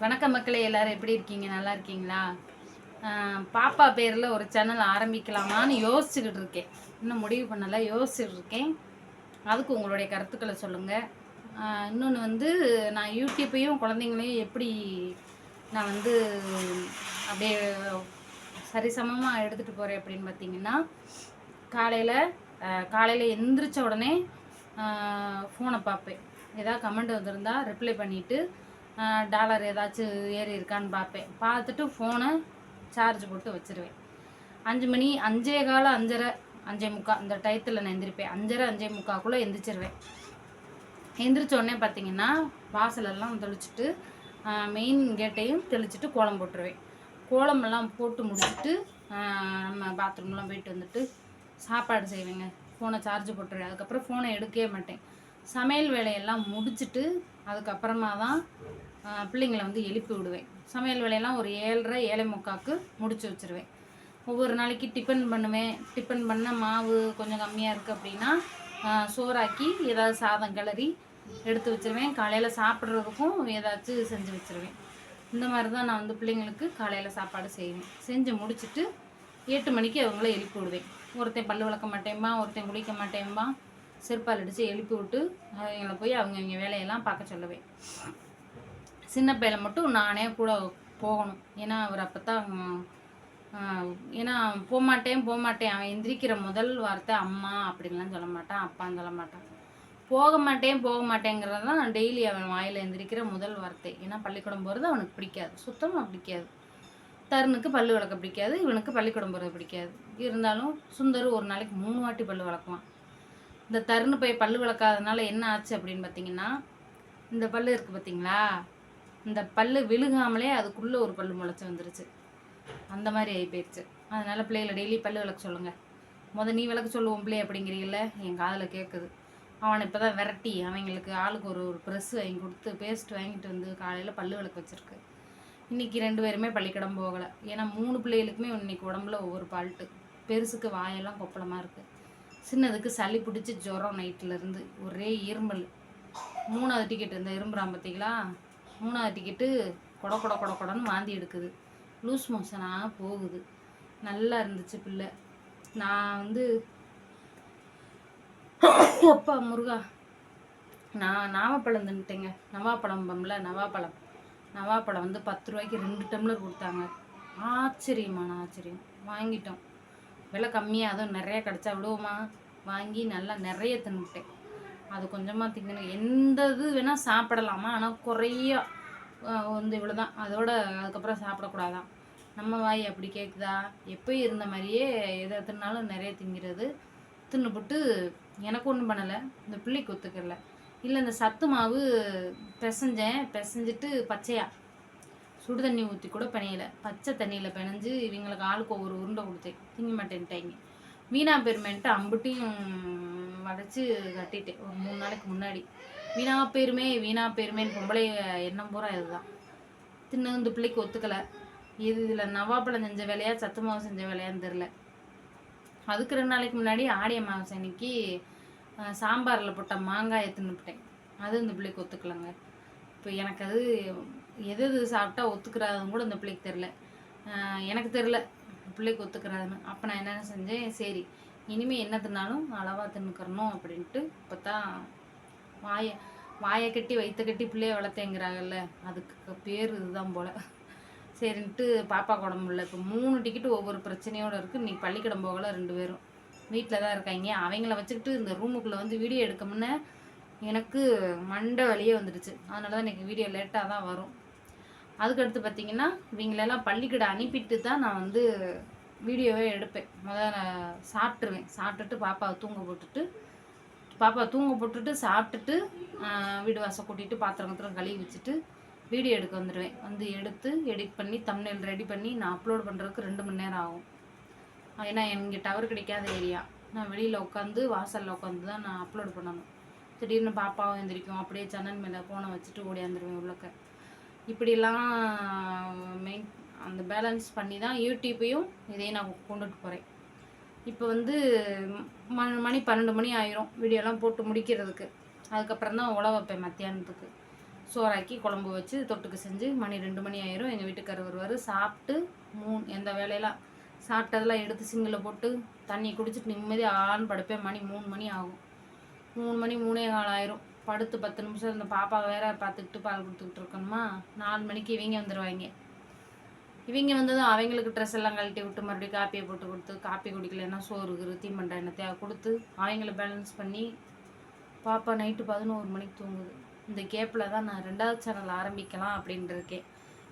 வணக்கம் மக்களே எல்லாரும் எப்படி இருக்கீங்க? நல்லா இருக்கீங்களா? பாப்பா பேரில் ஒரு சேனல் ஆரம்பிக்கலாமான்னு யோசிச்சுக்கிட்டு இருக்கேன். இன்னும் முடிவு பண்ணலை யோசிச்சுட்டு இருக்கேன். அதுக்கு உங்களுடைய கருத்துக்களை சொல்லுங்கள் இன்னொன்று வந்து நான் யூடியூப்பையும் குழந்தைங்களையும் எப்படி நான் வந்து அப்படியே சரிசமமாக எடுத்துகிட்டு போகிறேன் அப்படின்னு பார்த்தீங்கன்னா காலையில் காலையில் எந்திரிச்ச உடனே ஃபோனை பார்ப்பேன். ஏதாவது கமெண்ட் வந்திருந்தால் ரிப்ளை பண்ணிவிட்டு டாலர் ஏதாச்சும் ஏறி இருக்கான்னு பார்ப்பேன். பார்த்துட்டு ஃபோனை சார்ஜ் போட்டு வச்சுருவேன். அஞ்சு மணி அஞ்சே கால அஞ்சரை அஞ்சே முக்கால் இந்த டயத்தில் நான் எந்திரிப்பேன். அஞ்சரை அஞ்சே முக்காக்குள்ளே எந்திரிச்சிருவேன். எந்திரிச்சோடனே பார்த்தீங்கன்னா வாசலெல்லாம் தெளிச்சிட்டு மெயின் கேட்டையும் தெளிச்சிட்டு கோலம் போட்டுருவேன். கோலமெல்லாம் போட்டு முடிச்சுட்டு நம்ம பாத்ரூம்லாம் போயிட்டு வந்துட்டு சாப்பாடு செய்வேங்க. ஃபோனை சார்ஜ் போட்டுருவேன். அதுக்கப்புறம் ஃபோனை எடுக்கவே மாட்டேன். சமையல் வேலையெல்லாம் முடிச்சுட்டு அதுக்கப்புறமா தான் பிள்ளைங்களை வந்து எழுப்பி விடுவேன். சமையல் வேலையெல்லாம் ஒரு ஏழரை ஏழை முக்காக்கு முடிச்சு வச்சிருவேன். ஒவ்வொரு நாளைக்கு டிஃபன் பண்ணுவேன். டிஃபன் பண்ண மாவு கொஞ்சம் கம்மியாக இருக்குது அப்படின்னா சோறாக்கி ஏதாவது சாதம் கிளறி எடுத்து வச்சிருவேன். காலையில் சாப்பிட்றதுக்கும் ஏதாச்சும் செஞ்சு வச்சிருவேன். இந்த மாதிரி தான் நான் வந்து பிள்ளைங்களுக்கு காலையில் சாப்பாடு செய்வேன். செஞ்சு முடிச்சுட்டு எட்டு மணிக்கு அவங்கள எழுப்பி விடுவேன். ஒருத்தன் பல்லு விளக்க மாட்டேம்மா ஒருத்தன் குளிக்க மாட்டேம்மா செருப்பால் அடித்து எழுப்பி விட்டு அவங்கள போய் அவங்க அவங்க வேலையெல்லாம் பார்க்க சொல்லுவேன். சின்ன பையில மட்டும் நானே கூட போகணும். ஏன்னா அவர் அப்போ தான் ஏன்னா போகமாட்டேன் போகமாட்டேன் அவன் எந்திரிக்கிற முதல் வார்த்தை அம்மா அப்படின்லாம் சொல்ல மாட்டான் அப்பான்னு சொல்ல மாட்டான். போக மாட்டேன் போக மாட்டேங்கிறது தான் டெய்லி அவன் வாயில் எந்திரிக்கிற முதல் வார்த்தை. ஏன்னா பள்ளிக்கூடம் போகிறது அவனுக்கு பிடிக்காது. சுத்தமாக பிடிக்காது. தருணுக்கு பல்லு வளர்க்க பிடிக்காது இவனுக்கு பள்ளிக்கூடம் போகிறது பிடிக்காது. இருந்தாலும் சுந்தர் ஒரு நாளைக்கு மூணு வாட்டி பல்லு வளர்க்குவான். இந்த தருணு போய் பல்லு வளர்க்காதனால என்ன ஆச்சு அப்படின்னு பார்த்தீங்கன்னா இந்த பல்லு இருக்குது பார்த்தீங்களா இந்த பல்லு விழுகாமலே அதுக்குள்ளே ஒரு பல்லு முளைச்சி வந்துருச்சு. அந்த மாதிரி ஆகி போயிடுச்சு அதனால் பிள்ளைகளை டெய்லி பல்லு விளக்க சொல்லுங்க. முத நீ விளக்க சொல்லுவோம் பிள்ளை அப்படிங்கிறீங்கள என் காதில் கேட்குது அவனை இப்போ தான் விரட்டி அவங்களுக்கு ஆளுக்கு ஒரு ஒரு ப்ரெஸ் வாங்கி கொடுத்து பேஸ்ட் வாங்கிட்டு வந்து காலையில் பல்லு விளக்க வச்சுருக்கு. இன்னைக்கு ரெண்டு பேருமே பள்ளிக்கூடம் போகலை. ஏன்னா மூணு பிள்ளைகளுக்குமே இன்னைக்கு உடம்புல ஒவ்வொரு பால்ட்டு பெருசுக்கு வாயெல்லாம் கொப்பளமாக இருக்குது சின்னதுக்கு சளி பிடிச்சி ஜுரம் நைட்டில் இருந்து ஒரே இருமல். மூணாவது டிக்கெட் இந்த இரும்புறான் பார்த்தீங்களா மூணாவது டிக்கெட்டு கொட கொட கொட கொடன்னு வாந்தி எடுக்குது. லூஸ் மோஷனாக போகுது. நல்லா இருந்துச்சு பிள்ளை. நான் வந்து அப்பா முருகா நான் நாவப்பழம் தின்னுட்டேங்க. நவாப்பழம் பம்ல நவாப்பழம். நவாப்பழம் வந்து பத்து ரூபாய்க்கு ரெண்டு டம்ளர் கொடுத்தாங்க. ஆச்சரியமான ஆச்சரியம். வாங்கிட்டோம். விலை கம்மியாக அதுவும் நிறைய கிடச்சா விடுவோமா? வாங்கி நல்லா நிறைய தின்னுட்டேன். அது கொஞ்சமாக திங்கணும். எந்த இது வேணால் சாப்பிடலாமா? ஆனால் குறைய வந்து இவ்வளோ தான் அதோட அதுக்கப்புறம் சாப்பிடக்கூடாதான். நம்ம வாய் அப்படி கேட்குதா எப்போயும் இருந்த மாதிரியே எதை தின்னாலும் நிறைய திங்கிறது. தின்னுபுட்டு எனக்கு ஒன்றும் பண்ணலை. இந்த பிள்ளைக்கு ஒத்துக்கல. இல்லை இந்த சத்து மாவு பிசைஞ்சேன். பிசைஞ்சிட்டு பச்சையா. சுடு தண்ணி ஊற்றி கூட பிணையலை. பச்சை தண்ணியில் பிணைஞ்சு இவங்களுக்கு ஆளுக்கு ஒவ்வொரு உருண்டை கொடுத்தேன். திங்க மாட்டேன்ட்டாங்க மீனா பெருமைன்ட்டு அம்புட்டியும் வடைச்சி கட்டிட்டேன். ஒரு மூணு நாளைக்கு முன்னாடி. வீணா பேருமே வீணா பேருமேன்னு பொம்பளை எண்ணம் பூரா இதுதான். தின்னு இந்த பிள்ளைக்கு ஒத்துக்கலை. இது இதில் நவாப்பழம் செஞ்ச வேலையா சத்து மாவு செஞ்ச வேலையான்னு தெரில அதுக்கு ரெண்டு நாளைக்கு முன்னாடி ஆடிய மாவு அன்னைக்கு சாம்பாரில் போட்ட மாங்காயை தின்னுப்பிட்டேன் அது இந்த பிள்ளைக்கு ஒத்துக்கலைங்க. இப்போ எனக்கு அது எது எது சாப்பிட்டா ஒத்துக்கிறாதுன்னு கூட இந்த பிள்ளைக்கு தெரில எனக்கு தெரில பிள்ளைக்கு ஒத்துக்கிறாதுன்னு. அப்போ நான் என்ன செஞ்சேன்? சரி இனிமேல் என்ன தின்னாலும் அளவாக தின்னுக்கிறணும் அப்படின்ட்டு இப்போ தான் வாயை வாயை கட்டி வயிற்ற கட்டி பிள்ளைய வளர்த்தேங்கிறாங்கல்ல அதுக்கு பேர் இதுதான் போல். சரின்ட்டு பாப்பா உடம்புல இப்போ மூணு டிக்கெட்டு ஒவ்வொரு பிரச்சனையோடு இருக்குது இன்றைக்கி பள்ளிக்கூடம் போகல ரெண்டு பேரும். வீட்டில் தான் இருக்காங்க. அவங்கள வச்சுக்கிட்டு இந்த ரூமுக்குள்ளே வந்து வீடியோ எடுக்கமுன்ன எனக்கு மண்டை வலியே வந்துடுச்சு. அதனால தான் இன்றைக்கி வீடியோ லேட்டாக தான் வரும். அதுக்கடுத்து பார்த்தீங்கன்னா இவங்களெல்லாம் பள்ளிக்கூடம் அனுப்பிட்டு தான் நான் வந்து வீடியோவே எடுப்பேன். முதல்ல நான் சாப்பிட்ருவேன் சாப்பிட்டுட்டு பாப்பாவை தூங்க போட்டுட்டு பாப்பா தூங்க போட்டுட்டு சாப்பிட்டுட்டு வீடு வாசல் கூட்டிகிட்டு பாத்திரம் கத்திரம் கழுவி வச்சுட்டு வீடியோ எடுக்க வந்துடுவேன் வந்து எடுத்து எடிட் பண்ணி தம்ப்நெயில் ரெடி பண்ணி நான் அப்லோட் பண்ணுறதுக்கு ரெண்டு மணி நேரம் ஆகும். ஏன்னா இங்கே டவர் கிடைக்காத ஏரியா நான் வெளியில் உட்காந்து வாசலில் உட்காந்து தான் நான் அப்லோட் பண்ணணும். திடீர்னு பாப்பாவும் எந்திரிக்கும். அப்படியே சன்னன் மேலே ஃபோனை வச்சுட்டு ஓடியாந்துருவேன் உள்ளக்க. இப்படிலாம் மெயின் அந்த பேலன்ஸ் பண்ணி தான் யூடியூப்பையும் இதையும் நான் கொண்டுட்டு போகிறேன் இப்போ வந்து ம- மணி பன்னெண்டு மணி ஆயிரும் வீடியோலாம் போட்டு முடிக்கிறதுக்கு. அதுக்கப்புறம் தான் உழ வைப்பேன் மத்தியானத்துக்கு. சோறாக்கி குழம்பு வச்சு தொட்டுக்கு செஞ்சு மணி ரெண்டு மணி ஆயிரும். எங்கள் வீட்டுக்காரர் வருவார் சாப்பிட்டு மூணு எந்த வேலையெல்லாம் சாப்பிட்டதெல்லாம் எடுத்து சிங்கில் போட்டு தண்ணி குடிச்சிட்டு நிம்மதியாக ஆன் படுப்பேன். மணி மூணு மணி ஆகும். மூணு மணி மூணே கால் ஆயிரும். படுத்து பத்து நிமிஷம் இந்த பாப்பா வேற பார்த்துக்கிட்டு பால் கொடுத்துக்கிட்டு இருக்கணுமா? நாலு மணிக்கு இவங்க வந்துடுவாங்க இவங்க வந்ததும் அவங்களுக்கு ட்ரெஸ் எல்லாம் கழட்டி விட்டு மறுபடியும் காப்பியை போட்டு கொடுத்து காப்பி குடிக்கலைன்னா சோறு கிரு தீமண்டை என்னத்தையா கொடுத்து அவங்கள பேலன்ஸ் பண்ணி பாப்பா நைட்டு பதினோரு மணிக்கு தூங்குது. இந்த கேப்பில் தான் நான் ரெண்டாவது சேனல் ஆரம்பிக்கலாம் அப்படின்ட்டு இருக்கேன்.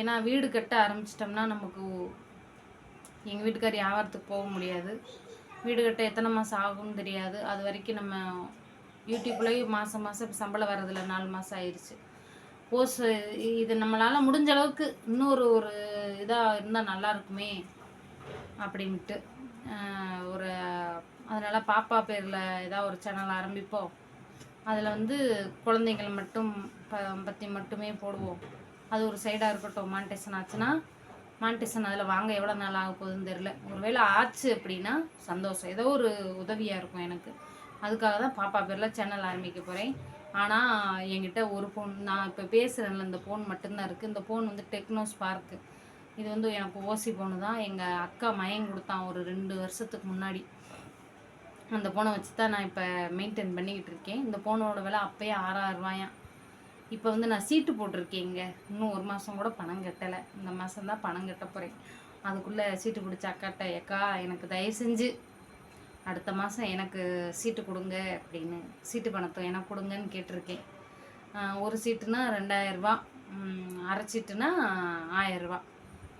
ஏன்னா வீடு கட்ட ஆரம்பிச்சிட்டோம்னா நமக்கு எங்கள் வீட்டுக்கார் வியாபாரத்துக்கு போக முடியாது. வீடு கட்ட எத்தனை மாதம் ஆகும்னு தெரியாது. அது வரைக்கும் நம்ம யூடியூப்லேயும் மாதம் மாதம் சம்பளம் வர்றதில்ல நாலு மாதம் ஆயிடுச்சு போஸ் இது நம்மளால் முடிஞ்ச அளவுக்கு இன்னொரு ஒரு இதாக இருந்தால் நல்லா இருக்குமே அப்படின்ட்டு ஒரு அதனால் பாப்பா பேரில் ஏதாவது ஒரு சேனல் ஆரம்பிப்போம். அதில் வந்து குழந்தைங்களை மட்டும் ப பற்றி மட்டுமே போடுவோம். அது ஒரு சைடாக இருக்கட்டும் மான்டேஷன் ஆச்சுன்னா மான்டேஷன் அதில் வாங்க எவ்வளோ நாள் ஆக போகுதுன்னு தெரில ஒருவேளை ஆச்சு அப்படின்னா சந்தோஷம். ஏதோ ஒரு உதவியாக இருக்கும் எனக்கு. அதுக்காக தான் பாப்பா பேரில் சேனல் ஆரம்பிக்க போகிறேன் ஆனால் என்கிட்ட ஒரு ஃபோன் நான் இப்போ பேசுகிறேன்ல இந்த ஃபோன் மட்டும்தான் இருக்குது இந்த ஃபோன் வந்து டெக்னோ ஸ்பார்க்கு இது வந்து எனக்கு ஓசி ஃபோனு தான். எங்கள் அக்கா மயம் கொடுத்தான் ஒரு ரெண்டு வருஷத்துக்கு முன்னாடி. அந்த ஃபோனை வச்சு தான் நான் இப்போ மெயின்டைன் பண்ணிக்கிட்டு இருக்கேன். இந்த ஃபோனோட விலை அப்போயே ஆறாயிரம் ரூபாயாம். இப்போ வந்து நான் சீட்டு போட்டிருக்கேங்க இன்னும் ஒரு மாதம் கூட பணம் கட்டலை. இந்த மாதம் தான் பணம் கட்ட போகிறேன் அதுக்குள்ளே சீட்டு பிடிச்ச அக்காட்ட எக்கா எனக்கு தயவு செஞ்சு அடுத்த மாதம் எனக்கு சீட்டு கொடுங்க அப்படின்னு சீட்டு பணத்தை எனக்கு கொடுங்கன்னு கேட்டிருக்கேன். ஒரு சீட்டுனா ரெண்டாயிரரூபா அரை சீட்டுனா ஆயரூபா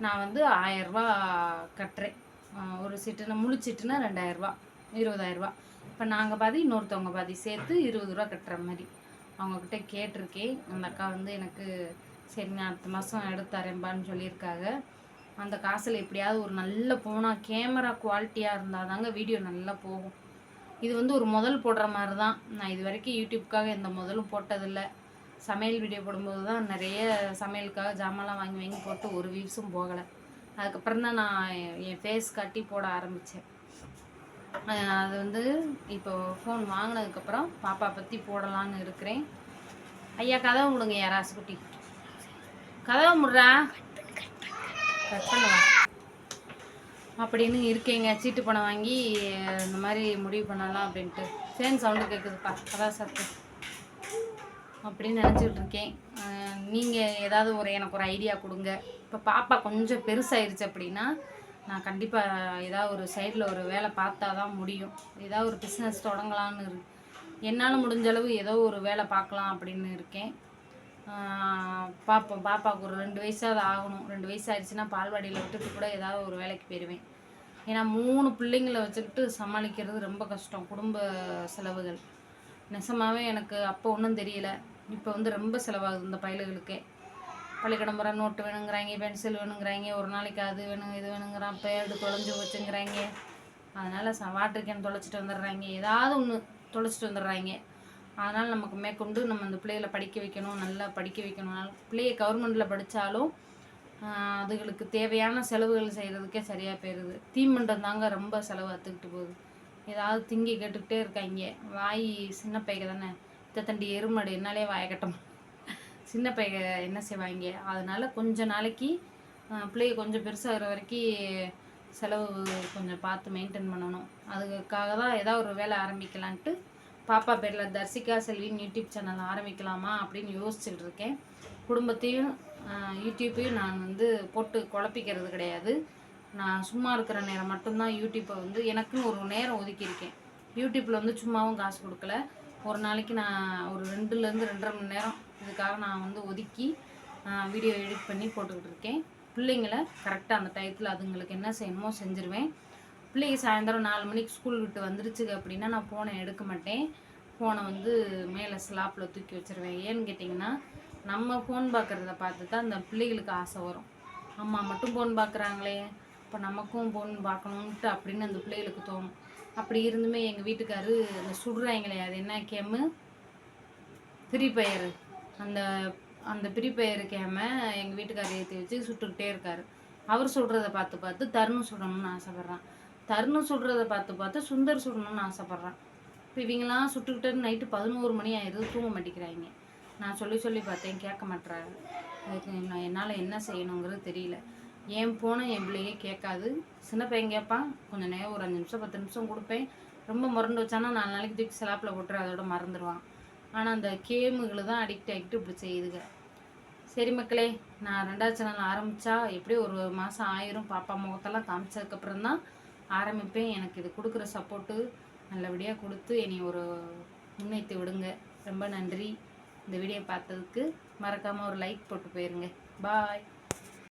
நான் வந்து ஆயரூபா கட்டுறேன். ஒரு சீட்டுனா முழு சீட்டுனா ரெண்டாயிரரூபா இருபதாயிரரூபா. இப்போ நாங்கள் பாதி இன்னொருத்தவங்க பாதி சேர்த்து இருபது ரூபா கட்டுற மாதிரி. அவங்கக்கிட்ட கேட்டிருக்கேன். அந்த அக்கா வந்து எனக்கு சரி நான் அடுத்த மாதம் எடுத்து தரேன்பான்னு சொல்லியிருக்காங்க. அந்த காசில் எப்படியாவது ஒரு நல்ல போனால் கேமரா குவாலிட்டியாக இருந்தால் தாங்க வீடியோ நல்லா போகும். இது வந்து ஒரு முதல் போடுற மாதிரி தான் நான் இது வரைக்கும் யூடியூப்காக எந்த முதலும் போட்டதில்லை. சமையல் வீடியோ போடும்போது தான் நிறைய சமையலுக்காக ஜாமான்லாம் வாங்கி வாங்கி போட்டு ஒரு வியூஸும் போகலை. அதுக்கப்புறம் தான் நான் என் ஃபேஸ் காட்டி போட ஆரம்பித்தேன். அது வந்து இப்போ ஃபோன் வாங்கினதுக்கப்புறம் பாப்பா பற்றி போடலான்னு இருக்கிறேன். ஐயா கதவை முடுங்க யாராசு குட்டி. கதவை முடுறா? கட் அப்படின்னு இருக்கேங்க. சீட்டு பணம் வாங்கி இந்த மாதிரி முடிவு பண்ணலாம் அப்படின்ட்டு. ஃபேன் சவுண்டு கேட்குதுப்பா அதான் சத்து அப்படின்னு நினச்சிட்டு இருக்கேன். நீங்கள் ஏதாவது ஒரு எனக்கு ஒரு ஐடியா கொடுங்க. இப்போ பாப்பா கொஞ்சம் பெருசாயிருச்சு அப்படின்னா நான் கண்டிப்பாக ஏதாவது ஒரு சைடில் ஒரு வேலை பார்த்தா தான் முடியும். ஏதாவது ஒரு பிஸ்னஸ் தொடங்கலான்னு இருக்கு என்னால் முடிஞ்ச அளவு ஏதோ ஒரு வேலை பார்க்கலாம் அப்படின்னு இருக்கேன். பார்ப்போம் பாப்பாவுக்கு ஒரு ரெண்டு வயசாவது ஆகணும். ரெண்டு வயசு ஆயிடுச்சுன்னா பால்வாடியில் விட்டுட்டு கூட ஏதாவது ஒரு வேலைக்கு போயிடுவேன் ஏன்னா மூணு பிள்ளைங்களை வச்சுக்கிட்டு சமாளிக்கிறது ரொம்ப கஷ்டம். குடும்ப செலவுகள். நெசமாகவே எனக்கு அப்போ ஒன்றும் தெரியல. இப்போ வந்து ரொம்ப செலவாகுது இந்த பயலுகளுக்கே. பள்ளிக்கூடம் போகிற நோட்டு வேணுங்கிறாங்க பென்சில் வேணுங்கிறாங்க ஒரு நாளைக்கு அது வேணும் இது வேணுங்கிறான் பேடு தொலைஞ்சி வச்சுங்கிறாங்க அதனால் ச வாட்டர் கேன் தொலைச்சிட்டு வந்துடுறாங்க. ஏதாவது ஒன்று தொலைச்சிட்டு வந்துடுறாங்க. அதனால் நமக்கு மேற்கொண்டு நம்ம அந்த பிள்ளைகளை படிக்க வைக்கணும் நல்லா படிக்க வைக்கணும். பிள்ளைய கவர்மெண்ட்டில் படித்தாலும் அதுகளுக்கு தேவையான செலவுகள் செய்கிறதுக்கே சரியாக போயிடுது தீமண்டம் தாங்க ரொம்ப செலவு அத்துக்கிட்டு போகுது. ஏதாவது திங்கி கேட்டுக்கிட்டே இருக்காங்க. வாய் சின்ன பைக தானே. இத்தண்டி எருமாடு என்னாலே வாயை கட்ட சின்ன பைய என்ன செய்வாங்க? அதனால் கொஞ்ச நாளைக்கு பிள்ளைய கொஞ்சம் பெருசாகிற வரைக்கும் செலவு கொஞ்சம் பார்த்து மெயின்டைன் பண்ணணும். அதுக்காக தான் ஏதாவது ஒரு வேலை ஆரம்பிக்கலான்ட்டு பாப்பா பேரில் தர்சிகா செல்வின் யூடியூப் சேனல் ஆரம்பிக்கலாமா அப்படின்னு யோசிச்சுட்டு இருக்கேன். குடும்பத்தையும் யூடியூப்பையும் நான் வந்து போட்டு குழப்பிக்கிறது கிடையாது. நான் சும்மா இருக்கிற நேரம் மட்டும்தான் யூடியூப்பை வந்து எனக்குன்னு ஒரு நேரம் ஒதுக்கியிருக்கேன் யூடியூப்பில் வந்து சும்மாவும் காசு கொடுக்கல. ஒரு நாளைக்கு நான் ஒரு ரெண்டுலேருந்து ரெண்டரை மணி நேரம் இதுக்காக நான் வந்து ஒதுக்கி வீடியோ எடிட் பண்ணி போட்டுக்கிட்டு இருக்கேன். பிள்ளைங்களை கரெக்டாக அந்த டயத்தில் அதுங்களுக்கு என்ன செய்யணுமோ செஞ்சுருவேன். பிள்ளைங்க சாயந்தரம் நாலு மணிக்கு ஸ்கூல் விட்டு வந்துருச்சுங்க அப்படின்னா நான் ஃபோனை எடுக்க மாட்டேன். ஃபோனை வந்து மேலே ஸ்லாப்பில் தூக்கி வச்சிருவேன். ஏன்னு கேட்டிங்கன்னா நம்ம ஃபோன் பார்க்குறத பார்த்து தான் அந்த பிள்ளைகளுக்கு ஆசை வரும். அம்மா மட்டும் ஃபோன் பார்க்குறாங்களே இப்போ நமக்கும் ஃபோன் பார்க்கணுன்ட்டு அப்படின்னு அந்த பிள்ளைகளுக்கு தோணும். அப்படி இருந்துமே எங்கள் வீட்டுக்காரு அந்த சுடுறாங்களே அது என்ன கேமு ஃப்ரீ அந்த அந்த ஃப்ரீ ஃபயர் கேமை எங்கள் வீட்டுக்காரர் ஏற்றி வச்சு சுட்டுக்கிட்டே இருக்காரு. அவர் சுடுறத பார்த்து பார்த்து தருணம் சுடணும்னு ஆசைப்பட்றான். தருணம் சுடுறத பார்த்து பார்த்து சுந்தர் சுடணும்னு ஆசைப்பட்றான். இப்போ இவங்கெல்லாம் சுட்டுக்கிட்டு நைட்டு பதினோரு மணி ஆயிடுது தூங்க மாட்டேங்கிறாங்க. நான் சொல்லி சொல்லி பார்த்தேன் கேட்க மாட்றாரு. அதுக்கு நான் என்னால் என்ன செய்யணுங்கிறது தெரியல. என் போனால் என் பிள்ளையே கேட்காது. சின்ன பையன் கேட்பான். கொஞ்சம் நேரம் ஒரு அஞ்சு நிமிஷம் பத்து நிமிஷம் கொடுப்பேன். ரொம்ப முரண்டு வச்சானா நாலு நாளைக்கு தூக்கி சிலாப்பில் போட்டுரு அதோட மறந்துடுவான் ஆனால் அந்த கேமுகளை தான் அடிக்ட் ஆகிட்டு இப்படி செய்யுதுங்க. சரி மக்களே நான் ரெண்டாவது சேனல் ஆரம்பித்தா எப்படியும் ஒரு மாதம் ஆயிரும். பாப்பா முகத்தெல்லாம் காமிச்சதுக்கப்புறம் தான் ஆரம்பிப்பேன். எனக்கு இது கொடுக்குற சப்போர்ட்டு நல்லபடியாக கொடுத்து என்னை ஒரு முன்னேற்றி விடுங்க. ரொம்ப நன்றி. இந்த வீடியோ பார்த்ததுக்கு மறக்காமல் ஒரு லைக் போட்டு போயிருங்க. பாய்